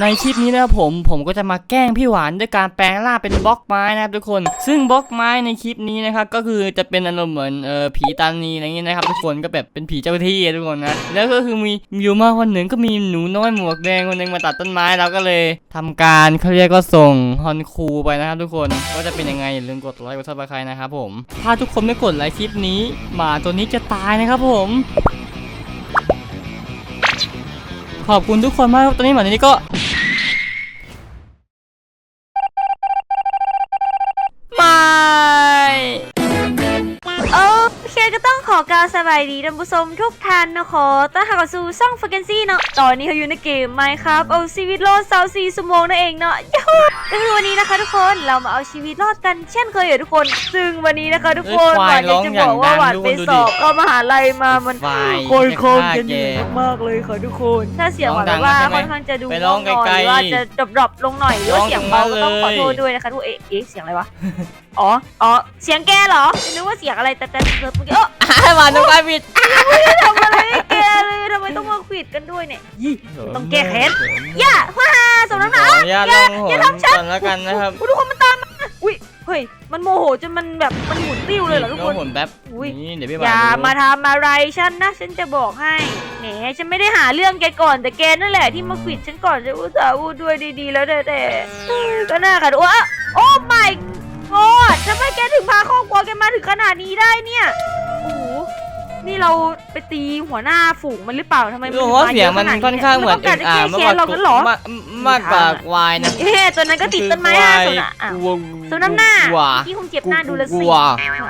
ในคลิปนี้นะครับผมผมก็จะมาแกล้งพี่หวานด้วยการแปลงร่างเป็นบล็อกไม้นะครับทุกคน ซึ่งบล็อกไม้ในคลิปนี้นะครับก็คือจะเป็นอารมณ์เหมือนเอ่อผีตานีอะไรเงี้ยนะครับทุกคนก็แบบเป็นผีเจ้าที่อะทุกคนนะแล้วก็คือมีอยู่มาวันหนึ่งก็มีหนูน้อยหมวกแดงคนหนึ่งมาตัดต้นไม้เราก็เลยทำการเขาเรียกก็ส่งฮอนคูไปนะครับทุกคนก็จะเป็นยังไงอย่าลืมกดไลค์กดซับสไครต์นะครับผมถ้าทุกคนไม่กดไลค์คลิปนี้หมาตัวนี้จะตายนะครับผมขอบคุณทุกคนมากตอนนี้หมาตัวนี้ก็ อก ล่าวสบายดีท่านผู้ชมทุกท่านนะขอต้อนรับเข้าสู่ช่องฟ a ก a นซี่เนาะตอนนี้เขาอยู่ในเกมไหมครับเอาชีวิตรอดสาวสีสมองนั่นเองเนาะยูหูก็คือวันนี้นะคะทุกคนเรามาเอาชีวิตรอดกันเช่นเคยอยู่ทุกคน ซึ่งวันนี้นะคะทุกคนเอ้หยวานอยากจะบอกว่าหวานไปสอบก็มหาลัยมามันไฟโคนโคนกันอยู่มากๆเลยค่ะทุกคน ถ้าเสียงหวานแบบว่าร้องดังค่อนข้างจะดูไปร้องง่วหน่อยไกลๆหรือว่าจะดรอปๆลงหน่อยหรือว่าเสียงเบาก็ต้องขอโทษเลยด้วยนะคะทุกเอ๊ะเอ๊ะเสียงอะไรวะอ๋ออ๋อเสียงแกเหรอนึกว่าเสียงอะไรแต่แต่เมื่อกี้เออให้หวานต้องไปผิดทำอะไรให้แกเลยทำไมต้องมาขวิดกันด้วยเนี่ย ยี่ต้องแก้แค้นย่าฮ่าสมน้ำหขนาออนุญาตลองหนก่อนแล้วกันนะครับอุ๊ยทุกคนมันตามมาอุ้ย เฮ้ย มันโมโหจนมันแบบมันหมุนติ้วเลยเหรอทุกคนลองหนแป๊บอุ๊ย นี่เดี๋ยวพี่หอวานย่าดูมาทำอะไรฉันนะ ฉันจะบอกให้แหมฉันไม่ได้หาเรื่องแกก่อนแต่แกนั่นแหละที่มาขวิดฉันก่อนจะอุตส่าห์พูดด้วยดีๆ แล้วแต่แต่ก็น่าขัดว่าโอ้ my god ทำไมแกถึงพาครอบครัวแกมาถึงขนาดนี้ได้เนี่ยโอ้โห นี่เราไปตีหัวหน้าฝูงมันหรือเปล่าทำไมมันรู้ถึว่ามาเสียงมันะดค่อนข้างเหมือนต้การจะอ่าแก้มากแค้กว่านเรากันเหรอมากมากกว่าวายนะเอ๊ะตัวนั้นก็ติดต้นไม้อะส่วนอะอ้าวกลัวสมน้ำหน้ากลัวพี่คงเจ็บหน้าดูแลวกสิลัว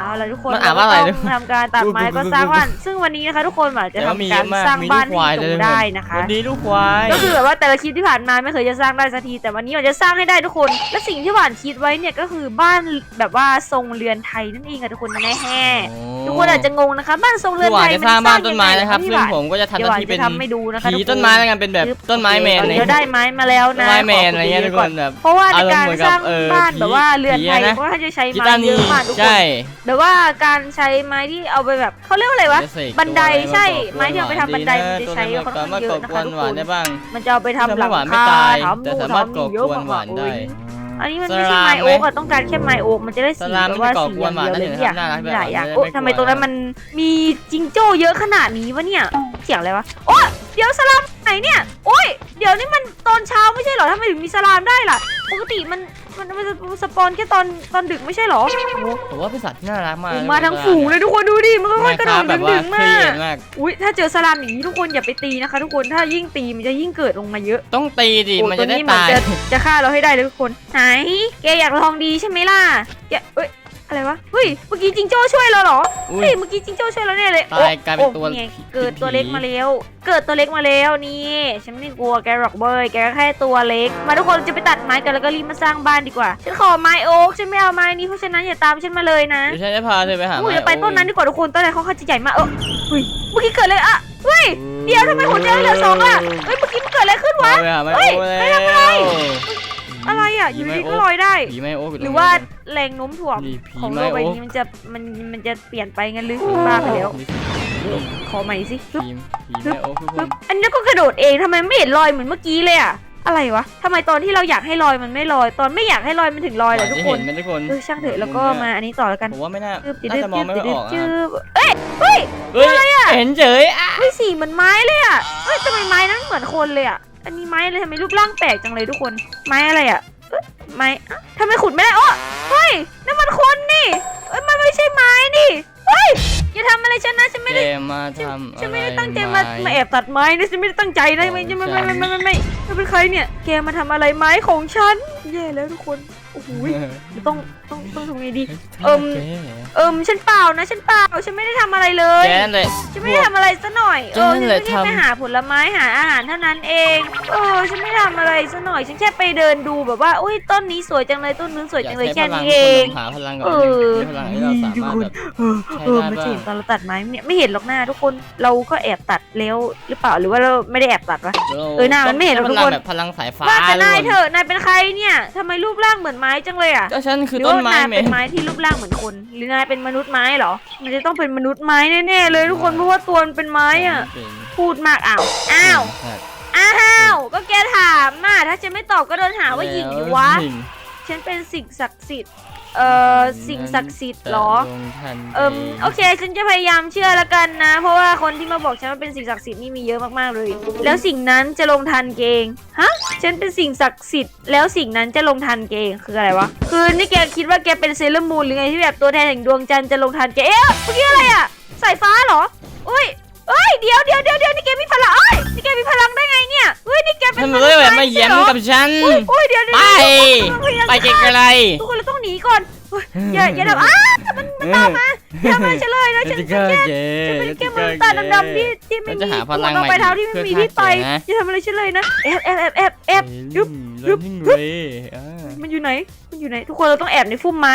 เอาละทุกคนมันอ่านว่าอะไรเต้องทำการตัดไม้ก็สร้างบ้านซึ่งวันนี้นะคะทุกคนหมายจะแต่ว่ามีทำการเยอะมากสร้างมีบ้านลูกควายให้จด้วยงได้นะคะวันนี้ลูกควายก็คือแบบว่าแต่ละคลิปที่ผ่านมาไม่เคยจะสร้างได้สักทีแต่วันนี้เราจะสร้างให้ได้ทุกคน และสิ่งที่หวานคิดไว้เนี่ยก็คือบ้านแบบว่าทรงเรือนไทยนั่นเองค่ะทุกคนแน่แฮ่ทุกคนอาจจะงงนะคะบ้านทรงเรืคืออนหวาไทนยจะสร้างบ้านต้นไม้นะครับพี่ซึ่หงวานผมก็จะทำหเดี๋ยวหน้าวานที่จะเป็นทำให้ดูนะคะผีทุกคต้นไม้แล้วกันเป็นแบบต้นไม้แมนอะไรเดี๋ยวได้ไม้มาแล้วต้นนะไม้แมนขอะไรบเงี้ยณทุกก่คนแบบเพราะว่าในการอารมณ์เหมือนสร้างกับเออบ้านแบบว่าผีเรือนไทยผีอะนะก็ให้จะใช้กีไม้ตาร์เยนีอะมากทุกคนใช่แต่ว่าการใช้ไม้ที่เอาไปแบบเขาเรียกว่าอะไรวะจะเสกบันไดตัวอะรใช่าไม้ที่เอาไปทำบันไดมันจะใช้ตัวค่อนสาข้างมารถเยก่ออะนะกคะวนทุกหควานนได้บ้างมันจะเอาไปทำหลังทำให้หวานไม่คาตายทำแต่นู่นสามารถทำนี่เยอะก่อกวนหวานได้ อันนี้มันไม่ใช่สลามไม้ไหมโอ๊กอะต้องการแค่ไม้โอ๊กมันจะได้สสีลามแบบไม่ว่าก่อสีกวนหวานเดียวเลยนะเนี่ยน่ารักมีหลายอย่างแบบโอ๊ไม่ทำไมกลัวตรงนั้นมันมีจิงโจ้เยอะขนาดนี้วะเนี่ยเสียงอะไรวะโอ๊ยเดี๋ยวสลามไหนเนี่ยโอ๊ยเดี๋ยวนี่มันตอนเช้าไม่ใช่เหรอทำไมถึงมีสลามได้ล่ะ ปกติมัน มันมันสปอนแค่ตอนตอนดึกไม่ใช่เหรอโอ้โหผมว่าเป็นสัตว์ที่น่ารักมากมาทั้งฝูงเลยทุกคนดูดิมันก็ค่อยๆกระโดดแบบว่าดึงๆเครีมายดมากอุ้ยถ้าเจอสลามอย่างนี้ทุกคนอย่าไปตีนะคะ ทุกคนถ้ายิ่งตีมันจะยิ่งเกิดลงมาเยอะ ต้องตีดิโอ้มันตัจะวได้นี้เหมือนตายจะจะฆ่าเราให้ได้เลยทุกคนไหนแกอยากลองดีใช่ไหมล่ะแกเอ้ย อะไรวะเฮ้ยเมื่อกี้จิงโจ้ช่วยเราเหรออุ้เฮ้ยยเมื่อกี้จิงโจ้ช่วยเราแน่เลยตายกลายเป็นตัวโอ้ไงผี เกิดตัวเล็กผีมาแล้ว เกิดตัวเล็กมาแล้วนี่ฉันไม่กลัวแกหรอกเบยแกก็แค่ตัวเล็ก มาทุกคนจะไปตัดไม้กันแล้วก็รีบมาสร้างบ้านดีกว่าฉันขอไม้โอ๊กฉันไม่เอาไม้นี้เพราะฉะนั้นอย่าตามฉันมาเลยนะ เดี๋ยวฉันจะพาเธอไปหาอุ้ยไม้เดี๋ยวไปต้นนั้นดีกว่าทุกคนต้นนั้นเขาค่อนข้างจะใหญ่มากเออเฮ้ยเมื่อกี้เกิดอะไรอะเฮ้ยเดี๋ยวทำไมหัวใจเหลือสองอะเฮ้ยเมื่อกี้มันเกิดอะไรขึ้นวะไปหาไม้เฮ้ยโอ้ไม่แล้วทำอะไร อะไรอะอยู่ดีก็ลอยได้ ผีไม้โอ้ยู่ตหงรือนี้ว่าแรงโน้มถ่วงนี่ผีของโลไม้กใบโอ้นี้มันจะมันมันจะเปลี่ยนไปงั้นหรือบ้าไปแล้วขอใหม่สิปึ๊บผีผีไม้โอ้คือคปึ๊นบอันนี้ก็กระโดดเองทำไมไม่เห็นลอยเหมือนเมื่อกี้เลยอะอะไรวะทำไมตอนที่เราอยากให้ลอยมันไม่ลอย ตอนไม่อยากให้ลอยมันถึงลอยเหรอทุกคนเห็นไหมทุกคนเออช่างเถอะแล้วก็มาอันนี้ต่อแล้วกันผมว่าไม่น่าจืบจืบน่าจะมองไม่จืค่อยออกจือะบเอ้ยเฮ้ยเฮ้ยเห็นเฉยอะเฮ้ยสีเหมือนไม้เลยอะเฮ้ยทำไมไม้นั้นเหมือนคนเลยอะ อันนี้ไม้เลยทำไมรูปร่างแปลกจังเลยทุกคน ไม้อะไรอะไม้ทำไมขุดไม่ได้อ้อเฮ้ยนั่นมันคนนี่เอ้ยมันไม่ใช่ไม้นี่ เฮ้ยอย่าทำอะไรฉันนะฉันไม่แกได้มาฉันทำฉันไม่ได้อะไรตั้งใจมามาแอบตัดไม้นะฉันไม่ได้ตั้งใจนะไม่ไม่ไม่ไม่ไม่ไม่ไม่ไม่เป็นใครเนี่ย แกมาทำอะไรไม้ของฉันแย่แล้วทุกคนโอ้โหต้องต้องต้องทำไงดี เอิ่มเอิมฉันเปล่านะฉันเปล่าฉันไม่ได้ทำอะไรเลย แกนั่นแหละ ฉันไม่ได้ทำอะไรซะหน่อย เออแกนั่ฉันนแหละแค่ไปทำหาผลไม้หาอาหารเท่านั้นเอง เออ ฉันไม่ทำอะไรซะหน่อย ฉันแค่ไปเดินดูแบบว่า อุ้ยต้นนี้สวยจังเลย ต้นนู้นสวยจังเลยอากแค่ใช้พลันี้เองหาพลังกับเออ มีพลังให้เราสามารถแบบเออใช้เออได้ไม่บ้าใช่งตอนเราตัดไม้เนี่ยไม่เห็นหรอกหน้าทุกคนเราก็แอบตัดแล้วหรือเปล่าหรือว่าเราไม่ได้แอบตัดวะ เออหน้ามันไม่เห็นหรอกทุกคนพลังแบบพลังสายฟ้าว่าแต่นายทุกคเถอะนายเป็นใครเนี่ยทำไมรูปร่างเหมือนไม้จังเลยอะก็ฉันคือหรือต้นว่าไม้นายแมเป็นไม้ที่รูปร่างเหมือนคน หรือนายเป็นมนุษย์ไม้เหรอ มันจะต้องเป็นมนุษย์ไม้แน่ๆเลยทุกคนเพราะว่าตัวมันเป็นไม้อะพูดมากอ้าวอ้าวครับอ้อ้าวก็แกถามมาถ้าฉันไม่ตอบก็โดนหาว่าหญิงอยู่วะหญิงฉันเป็นสิ่งศักดิ์สิทธิ์ เอ่อสิ่งศักดิ์สิทธิ์เหรอ จะลงทันเอิมโอเคฉันจะพยายามเชื่อแล้วกันนะ เพราะว่าคนที่มาบอกฉันว่าเป็นสิ่งศักดิ์สิทธิ์นี่มีเยอะมากๆเลย แล้วสิ่งนั้นจะลงทันเกงฮะฉันเป็นสิ่งศักดิ์สิทธิ์แล้วสิ่งนั้นจะลงทันเกงคืออะไรวะคือนี่แกคิดว่าแกเป็นเซเลอร์มูนหรือไงที่แบบตัวแทนแห่งดวงจันทร์จะลงทันแกเอ๊ะเมื่อกี้อะไรอะสายฟ้าเหรออุ้ย เอ้ยเดี๋ยวเดี๋ยวเดี๋ยวเดี๋ยวนี่แกมีพลังเอ้ยนี่แกมีพลังได้ไงเนี่ยเฮ้ยนี่แกเป็นทำไมเลยแบบมาแย้มกับฉัน อุ้ยอุ้ยเดี๋ยวเดี๋ยวไป เดี๋ยวไปไกลทุกคนเราต้องหนีก่อนเฮ้ย อย่าอย่าทำอ้ามันมันตามมาอย่าทำอะไรฉันเลยนะๆฉันจะฉันเกิดแค่เจฉันเป็นแค่มนุษย์ตาดำๆที่ที่ไม่มันมีจะหาพลังหัวใหม่ไปเท้าที่ไม่มีเพื่อที่ไปฆ่าแกนะอย่าทำอะไรฉันเลยนะแอบแอบแอบแอบแอบยุบยุบเรย์อ่ามันอยู่ไหนมันอยู่ไหน ทุกคนเราต้องแอบในพุ่มไม้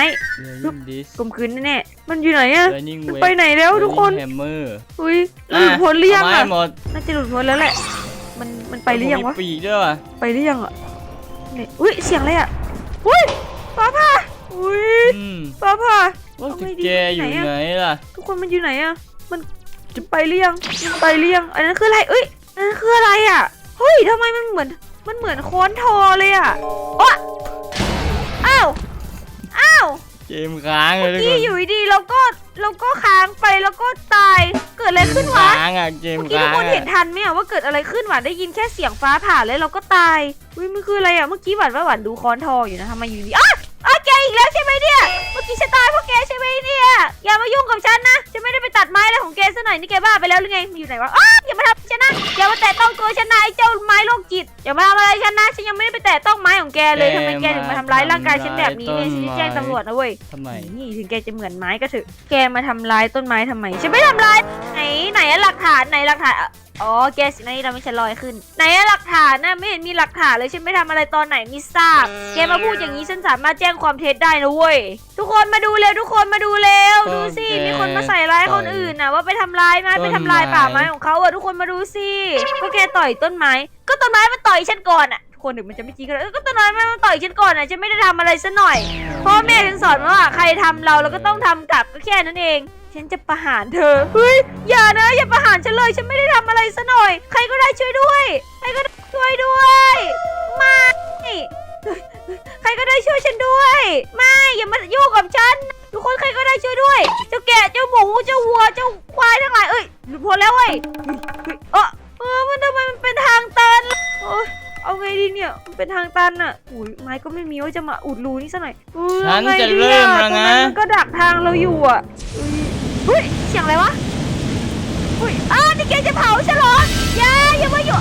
ยุบดิสกลมคืนแน่ๆมันอยู่ไหนอะเรนิ่งมันเวไปไหนแล้วทุกคนแฮมเมอร์อุ้ยหลุดพ้นหรือยังไม้อะหมดน่าจะหลุดพ้นแล้วแหละมันมันไปหรือยังวะมีปีกด้วยวะไปหรือยังอะเนี่ยอุ้ยเสียงอะไรอะอุ้ยฟ้าผ่าอุ้ย อืมฟ้าผ่าว่าเอาไงดีแกอยู่ไหนอะไหนล่ะ ทุกคนมันอยู่ไหนอะมันจะไปหรือยังมันไปหรือยังอันนั้นคืออะไรเอ้ยอันนั้นคืออะไรอะเฮ้ยทำไมมันเหมือนมันเหมือนค้อนทอเลยอะอ๊ะอ้าวอ้าวเกมค้างเลยทุกคกี้นอยู่ดีๆเราก็เราก็ค้างไปแล้วก็ตายเกิดอะไรขึ้นวะ ค้างอะเกมเมื่อกี้ทุค้ากงคนเห็นอะทันไหมอะว่าเกิดอะไรขึ้นหวานได้ยินแค่เสียงฟ้าผ่าแล้วเราก็ตายอุ้ยมันคืออะไรอะเมื่อกี้หวานว่าหวานดูค้อนทออยู่นะทำไมอยู่ดีอ้าวอ้าวแกอีกแล้วใช่ไหม เนี่ย เมื่อกี้ฉันตายเพราะแกใช่ไหมเนี่ย อย่ามายุ่งกับฉันนะ ฉันไม่ได้ไปตัดไม้อะไรของแกซะหน่อย นี่แกบ้าไปแล้วหรือไงมันอยู่ไหนวะอ้าวอย่ามาทำฉันนะ อย่ามาแตะต้องตัวฉันนะไอ้เจ้าไม้โรคจิต อย่ามาทำอะไรฉันนะ ฉันยังไม่ได้ไปแตะต้องไม้ของแกเลยทำไมแกถึงมาทำร้ายร่างกายฉันแบบนี้เนี่ย ฉันจะแจ้งตำรวจนะเว้ย ทำไม นี่ถึงแกจะเหมือนไม้ก็เถอะ แกมาทำร้ายต้นไม้ทำไม ฉันไม่ทำร้าย ไหนไหนอะหลักฐานไหนหลักฐานอะอ๋อแกสินะที่ทำให้ฉันลอยขึ้น ไหนอะหลักฐานนะไม่เห็นมีหลักฐานเลยฉันไม่ทำอะไรตอนไหนไม่ทราบ แกมาพูดอย่างนี้ฉันสามารถแจ้งความเท็จได้นะเว้ยทุกคนมาดูเร็วทุกคนมาดูเร็วดูสิมีคนมาใส่ร้ายคนอื่นนะว่าไปทำร้ายไม้ ไปทำลายป่าไม้ของเขาอะทุกคนมาดูสิก็แกต่อยต้นไม้ ก็ต้นไม้มันต่อยฉันก่อนอะทุกคนถึงมันจะไม่จริงก็ได้เออก็ต้นไม้มันต่อยฉันก่อนอะฉันไม่ได้ทำอะไรซะหน่อย พ่อแม่ฉันสอนว่าใครทำเราเราก็ต้องทำกลับก็แค่นั้นเอง ฉันจะประหารเธอเฮ้ยอย่านะ อย่าประหารฉันเลย ฉันไม่ได้ทำอะไรซะหน่อย ใครก็ได้ช่วยด้วย ใครก็ได้ช่วยด้วย อย่ามายุ่งกับฉัน ทุกคนใครก็ได้ช่วยด้วย เจ้าแกะเจ้าหมูเจ้าวัวเจ้าควายทั้งหลายเอ้ยหลุดพ้นแล้วเว้ยเฮ้ยเออเออมันทำไมมันเป็นทางตันโอ้ยเอาไงดีเนี่ยมันเป็นทางตันอะอุ้ยไม้ก็ไม่มีว่าจะมาอุดรูนี่ซะหน่อยเออฉันอาไงจะดีเริ่มอะแล้วตรงนะมันก็ดักทางเราอยู่อะเฮ้ยเสียงอะไรวะเฮ้ยอ้าวนี่แกจะเผาฉันเหรออย่าอย่ามาอยู่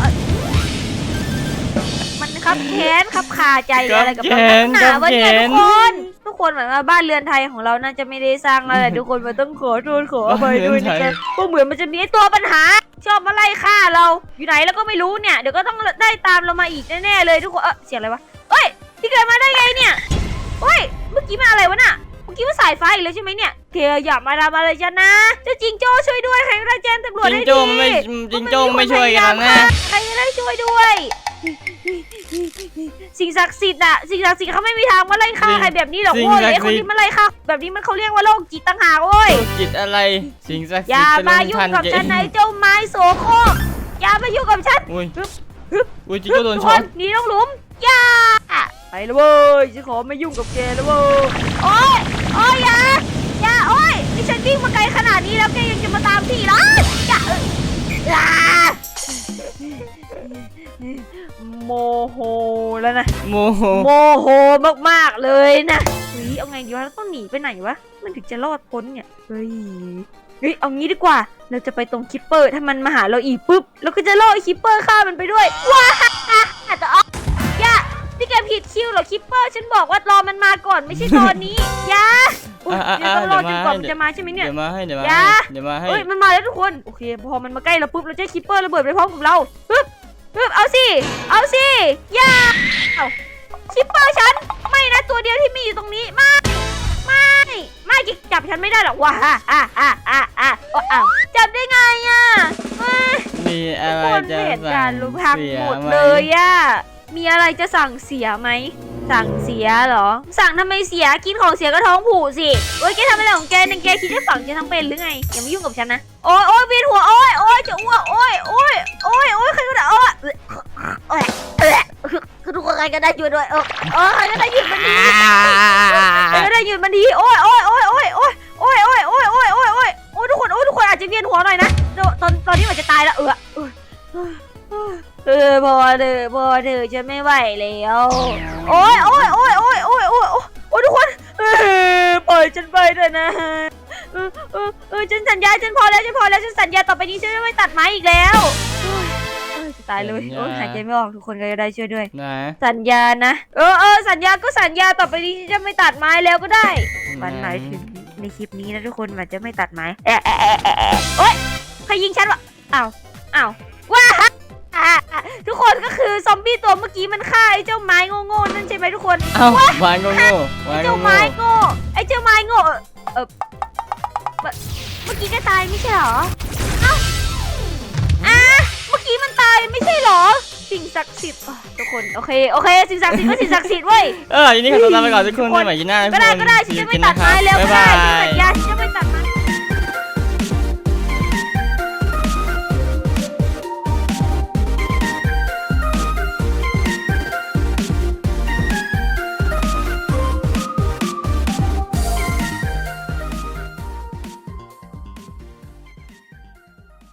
มันครับแค้นครับคาใจอะไรกับครับเราแค้นหนาวันเนี่ยครับทุกแค้นคน ทุกคนเหมือนว่าบ้านเรือนไทยของเราน่าจะไม่ได้สร้างอะไรทุกคนมันต้องขอโทษขออภัยด้วยนะจ๊ะเพราะเหมือนมันจะมีไอ้ตัวปัญหา ชอบมาไล่ฆ่าเราอยู่ไหนแล้วก็ไม่รู้เนี่ยเดี๋ยวก็ต้องได้ตามเรามาอีกแน่ๆเลยทุกคนเออเสียงอะไรวะเอ้ยที่เกิดมาได้ไงเนี่ยเฮ้ยเมื่อกี้มันอะไรวะน่ะเมื่อกี้มันสายฟ้าอีกแล้วใช่ไหมเนี่ยเธออย่ามาทำอะไรฉันนะเจ้าจิงโจ้ช่วยด้วยใครก็ได้แจ้งตำรวจจิงให้โจ้ทีมันไม่จิงโจ้ไม่ช่วยกันนะใครก็ได้ช่วยด้วย สิ่งศักดิ์สิทธิ์อะสิ่งศักดิ์สิทธิ์เขาไม่มีทางมาไล่ฆ่าสิ่งใครแบบนี้หรอกสิ่งโว้ยศักดิ์ไอ้คนสิทธิ์ ที่มาไล่ฆ่าแบบนี้มันเขาเรียกว่าโรคจิตต่างหากโว้ยจิตอะไร สิ่งศักดิ์อสิทย่าธิ์จะลมางยุ่ทังนกับเกฉันมนะไอ้เจ้าไม้โสโครกอย่ามายุ่งกับฉันอุ้ยฮึบฮึบอุ้ยจิงโจ้โดนทุกช็คอตนหนีลงหลุมอย่าไปแล้วเว้ยฉันขอไม่ยุ่งกับแกแล้วเว้ยโอ้ยโอ้ยอย่าอย่าโอ้ยนี่ฉันวิ่งมาไกลขนาดนี้แล้วแกยังจะมาตามพี่เหรออย่าเอ้ยอ่า โมโหแล้วนะ โมโหโมโหมากๆเลยนะเฮ้ยเอาไงดีวะเราต้องหนีไปไหนวะ มันถึงจะรอดพ้นเนี่ย เฮ้ย เฮ้ย เอางี้ดีกว่า เราจะไปตรงคิปเปอร์ ถ้ามันมาหาเราอีกปุ๊บ เราก็จะล่อไอ้คิปเปอร์ฆ่ามันไปด้วย ว้าแต่อ๋อย่านี่แกผิดคิวเหรอคิปเปอร์ ฉันบอกว่ารอมันมาก่อนไม่ใช่ตอนนี้ อย่าอุ๊ยอะเดี๋ยวอะต้องรอจนกว่าเดี๋ยวมันจะมาใช่ไหมเนี่ย เดี๋ยวมาให้ เดี๋ยวมาอย่าให้ เดี๋ยวมาให้เฮ้ย มันมาแล้วทุกคน โอเค พอมันมาใกล้เราปุ๊บ เราจะให้คิปเปอร์ระเบิดไปพร้อมกับเรา ปึ๊บปึ๊บ เอาสิ เอาสิ อย่าเอาคิปเปอร์ฉัน ไม่นะตัวเดียวที่มีอยู่ตรงนี้ ไม่ ไม่ ไม่จับฉันไม่ได้หรอกว้าอะอะอะอะอะอ้าวจับได้ไงอะเอ้ยมีอะไรคนจะไม่เห็นสั่การงรู้พังเสียหมดไหมเลยอะมีอะไรจะสั่งเสียไหม สั่งเสียเหรอ สั่งทำไมเสียกินของเสียก็ท้องผูกสิโอ้ยแกทำอะไรของแกเนี่ยแกคิดจะฝังฉันทั้งเป็นหรือไงอย่ามายุ่งกับฉันนะโอ้ยโอ้ยเวียนหัวโอ้ยโอ้ยจะอ้วกโอ้ยโอ้ยโอ้ยโอ้ยใครก็ได้โอ้ยเอ้ยเอ้ยคือทุกคนใครก็ได้ช่วยด้วยเออเออใครก็ได้หยุดมันทีใครก็ได้หยุดมันทีโอ้ยโอ้ยโอ้ยโอ้ยโอ้ยโอ้ยโอ้ยโอ้ยโอ้ยโอ้ยโอ้ยโอ้ยทุกคนโอ้ยทุกคนอาจจะเวียนหัวหน่อยนะตอนตอนตอนนี้มันจะตายแล้วเออเออเออพอเถอะพอเถอะฉันไม่ไหวแล้วโอ้ยโอ้ยโอ้ยโอ้ยโอ้ยโอ้ยโอ้ยทุกคนเออปล่อยฉันไปเถอะนะเออเออเออฉันสัญญาฉันพอแล้วฉันพอแล้วฉันสัญญาต่อไปนี้ฉันจะไม่ตัดไม้อีกแล้วโอ้ยเอ้ยจะตายเลยโอ้ยหายใจไม่ออกทุกคนก็ได้ช่วยด้วยนะสัญญานะ เออเออสัญญาก็สัญญาต่อไปนี้ฉันจะไม่ตัดไม้แล้วก็ได้มันหมายถึงในคลิปนี้นะทุกคนมันจะไม่ตัดไม้เอะเอะเอะเอะเอะโอ๊ยใครยิงฉันวะอ้าวอ้าว ซอมบี้ตัวเมื่อกี้มันฆ่าไอ้เจ้าไม้โง่ๆนั่นใช่ไหมทุกคนเอ้าวางโง่โง่วาไอ้งเจ้าโง่ไม้โง่ไอ้เจ้าไม้โง่เออเออเมื่อเมื่อกี้ก็ตายไม่ใช่เหรอเอ้าอะเมื่อกี้มันตายไม่ใช่เหรอ สิ่งศักดิ์สิทธิ์อะทุกคนโอเคโอเค สิ่งศักดิ์สิทธิ์ก็สิ่งศักดิ์สิทธิ์เว้ย เออยินดีกับตัวลาไปก่อนทุกคนทุกคนในใหม่ยินหน้าทุกก็คนได้ก็ได้ฉันจะไม่ตัดไม้แล้วก็บ๊ายได้บา